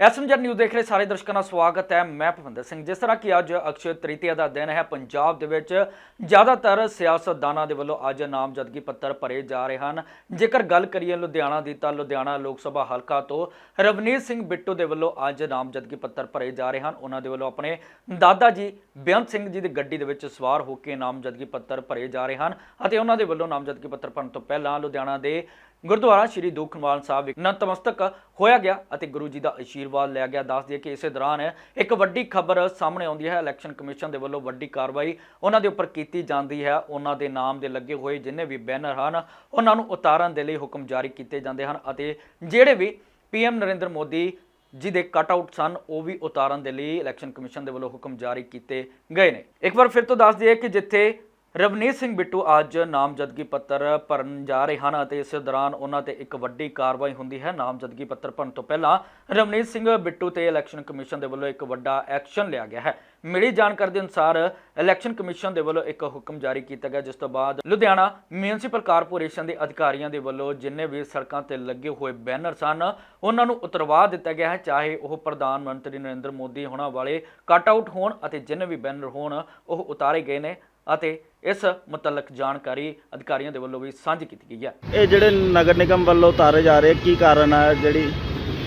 SMZ news ਦੇਖ ਰਹੇ ਸਾਰੇ ਦਰਸ਼ਕਾਂ ਦਾ ਸਵਾਗਤ ਹੈ। ਮੈਂ ਭਵਿੰਦਰ ਸਿੰਘ। ਜਿਸ ਤਰ੍ਹਾਂ ਕਿ ਅੱਜ ਅਕਸ਼ੇ ਤ੍ਰਿਤੀਆ ਦਾ ਦਿਨ ਹੈ, ਪੰਜਾਬ ਦੇ ਵਿੱਚ ਜ਼ਿਆਦਾਤਰ ਸਿਆਸਤਦਾਨਾਂ ਦੇ ਵੱਲੋਂ ਅੱਜ ਨਾਮਜ਼ਦਗੀ ਪੱਤਰ ਭਰੇ ਜਾ ਰਹੇ ਹਨ। ਜੇਕਰ ਗੱਲ ਕਰੀਏ ਲੁਧਿਆਣਾ ਦੀ, ਤਾਂ ਲੁਧਿਆਣਾ ਲੋਕ ਸਭਾ ਹਲਕਾ ਤੋਂ ਰਵਨੀਤ ਸਿੰਘ ਬਿੱਟੂ ਦੇ ਵੱਲੋਂ ਅੱਜ ਨਾਮਜ਼ਦਗੀ ਪੱਤਰ ਭਰੇ ਜਾ ਰਹੇ ਹਨ। ਉਹਨਾਂ ਦੇ ਵੱਲੋਂ ਆਪਣੇ ਦਾਦਾ ਜੀ ਬੇਅੰਤ ਸਿੰਘ ਜੀ ਦੀ ਗੱਡੀ ਦੇ ਵਿੱਚ ਸਵਾਰ ਹੋ ਕੇ ਨਾਮਜ਼ਦਗੀ ਪੱਤਰ ਭਰੇ ਜਾ ਰਹੇ ਹਨ ਅਤੇ ਉਹਨਾਂ ਦੇ ਵੱਲੋਂ ਨਾਮਜ਼ਦਗੀ ਪੱਤਰ ਭਰਨ ਤੋਂ ਪਹਿਲਾਂ ਲੁਧਿਆਣਾ ਦੇ ਗੁਰਦੁਆਰਾ ਸ਼੍ਰੀ ਦੂਖਨਿਵਾਰਨ ਸਾਹਿਬ ਵਿਖੇ ਨਤਮਸਤਕ ਹੋਇਆ ਗਿਆ ਅਤੇ ਗੁਰੂ ਜੀ ਦਾ ਆਸ਼ੀਰਵਾਦ ਲਿਆ ਗਿਆ। ਦੱਸ ਦਈਏ ਕਿ ਇਸੇ ਦੌਰਾਨ ਇੱਕ ਵੱਡੀ ਖਬਰ ਸਾਹਮਣੇ ਆਉਂਦੀ ਹੈ। ਇਲੈਕਸ਼ਨ ਕਮਿਸ਼ਨ ਦੇ ਵੱਲੋਂ ਵੱਡੀ ਕਾਰਵਾਈ ਉਹਨਾਂ ਦੇ ਉੱਪਰ ਕੀਤੀ ਜਾਂਦੀ ਹੈ। ਉਹਨਾਂ ਦੇ ਨਾਮ ਦੇ ਲੱਗੇ ਹੋਏ ਜਿੰਨੇ ਵੀ ਬੈਨਰ ਹਨ, ਉਹਨਾਂ ਨੂੰ ਉਤਾਰਨ ਦੇ ਲਈ ਹੁਕਮ ਜਾਰੀ ਕੀਤੇ ਜਾਂਦੇ ਹਨ ਅਤੇ ਜਿਹੜੇ ਵੀ ਪੀਐਮ ਨਰਿੰਦਰ ਮੋਦੀ ਜੀ ਦੇ ਕਟ ਆਊਟ ਸਨ, ਉਹ ਵੀ ਉਤਾਰਨ ਦੇ ਲਈ ਇਲੈਕਸ਼ਨ ਕਮਿਸ਼ਨ ਦੇ ਵੱਲੋਂ ਹੁਕਮ ਜਾਰੀ ਕੀਤੇ ਗਏ ਨੇ। ਇੱਕ ਵਾਰ ਫਿਰ ਤੋਂ ਦੱਸ ਦਈਏ ਕਿ ਜਿੱਥੇ ਰਵਨੀਤ ਸਿੰਘ ਬਿੱਟੂ ਅੱਜ ਨਾਮਜ਼ਦਗੀ ਪੱਤਰ ਭਰਨ ਜਾ ਰਹੇ ਹਨ ਅਤੇ ਇਸ ਦੌਰਾਨ ਉਹਨਾਂ ਤੇ ਇੱਕ ਵੱਡੀ ਕਾਰਵਾਈ ਹੁੰਦੀ ਹੈ। ਨਾਮਜ਼ਦਗੀ ਪੱਤਰ ਭਰਨ ਤੋਂ ਪਹਿਲਾਂ ਰਵਨੀਤ ਸਿੰਘ ਬਿੱਟੂ ਤੇ ਇਲੈਕਸ਼ਨ ਕਮਿਸ਼ਨ ਦੇ ਵੱਲੋਂ ਇੱਕ ਵੱਡਾ ਐਕਸ਼ਨ ਲਿਆ ਗਿਆ ਹੈ। ਮਿਲੀ ਜਾਣਕਾਰੀ ਦੇ ਅਨੁਸਾਰ ਇਲੈਕਸ਼ਨ ਕਮਿਸ਼ਨ ਦੇ ਵੱਲੋਂ ਇੱਕ ਹੁਕਮ ਜਾਰੀ ਕੀਤਾ ਗਿਆ, ਜਿਸ ਤੋਂ ਬਾਅਦ ਲੁਧਿਆਣਾ ਮਿਊਨਿਸਪਲ ਕਾਰਪੋਰੇਸ਼ਨ ਦੇ ਅਧਿਕਾਰੀਆਂ ਦੇ ਵੱਲੋਂ ਜਿੰਨੇ ਵੀ ਸੜਕਾਂ ਤੇ ਲੱਗੇ ਹੋਏ ਬੈਨਰ ਸਨ ਉਹਨਾਂ ਨੂੰ ਉਤਰਵਾ ਦਿੱਤਾ ਗਿਆ ਹੈ। ਚਾਹੇ ਉਹ ਪ੍ਰਧਾਨ ਮੰਤਰੀ ਨਰਿੰਦਰ ਮੋਦੀ ਹੋਣਾ ਵਾਲੇ ਕਟ ਆਊਟ ਹੋਣ ਅਤੇ ਜਿੰਨੇ ਵੀ ਬੈਨਰ ਹੋਣ, ਉਹ ਉਤਾਰੇ ਗਏ ਨੇ। ਅਤੇ ਇਸ ਮੁਤਲਕ ਜਾਣਕਾਰੀ ਅਧਿਕਾਰੀਆਂ ਦੇ ਵੱਲੋਂ ਵੀ ਸਾਂਝੀ ਕੀਤੀ ਗਈ ਹੈ। ਇਹ ਜਿਹੜੇ ਨਗਰ ਨਿਗਮ ਵੱਲੋਂ ਉਤਾਰੇ ਜਾ ਰਹੇ ਕੀ ਕਾਰਨ ਹੈ ਜਿਹੜੀ?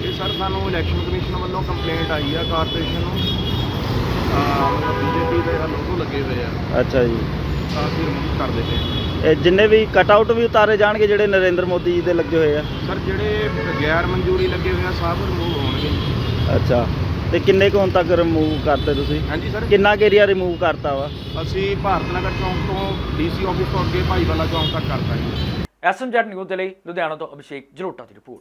ਇਹ ਸਰ ਸਾਨੂੰ ਇਲੈਕਸ਼ਨ ਕਮਿਸ਼ਨ ਵੱਲੋਂ ਕੰਪਲੇਂਟ ਆਈ ਆ ਕਾਰਪੋਰੇਸ਼ਨ ਨੂੰ। ਬੀਜੇਪੀ ਦੇ ਲੋਗੋ ਲੱਗੇ ਹੋਏ ਆ। ਅੱਛਾ ਜੀ। ਤਾਂ ਅਸੀਂ ਰਿਮੂਵ ਕਰ ਦਿੱਤੇ ਆ। ਇਹ ਜਿੰਨੇ ਵੀ ਕਟ ਆਊਟ ਵੀ ਉਤਾਰੇ ਜਾਣਗੇ ਜਿਹੜੇ ਨਰਿੰਦਰ ਮੋਦੀ ਜੀ ਦੇ ਲੱਗੇ ਹੋਏ ਆ? ਸਰ ਜਿਹੜੇ ਗੈਰ ਮਨਜ਼ੂਰੀ ਲੱਗੇ ਹੋਏ ਆ ਸਭ ਰਿਮੂਵ ਹੋਣਗੇ। ਅੱਛਾ। ਤੇ ਕਿੰਨੇ ਕੁ ਹੁਣ ਤੱਕ ਰਿਮੂਵ ਕਰਤੇ ਤੁਸੀਂ? ਹਾਂਜੀ ਸਰ। ਕਿੰਨਾ ਕੁ ਏਰੀਆ ਰਿਮੂਵ ਕਰਤਾ ਵਾ? ਅਸੀਂ ਭਾਰਤ ਨਗਰ ਚੌਂਕ ਤੋਂ ਡੀਸੀ ਆਫਿਸ ਤੋਂ ਅੱਗੇ ਭਾਈਵਾਲਾ ਚੌਂਕ ਤੱਕ ਕਰਤਾ ਜੀ। ਐਸਐਮਜੈਡ ਨਿਊਜ਼ ਦੇ ਲਈ ਲੁਧਿਆਣਾ ਤੋਂ ਅਭਿਸ਼ੇਕ ਜਲੋਟਾ ਦੀ ਰਿਪੋਰਟ।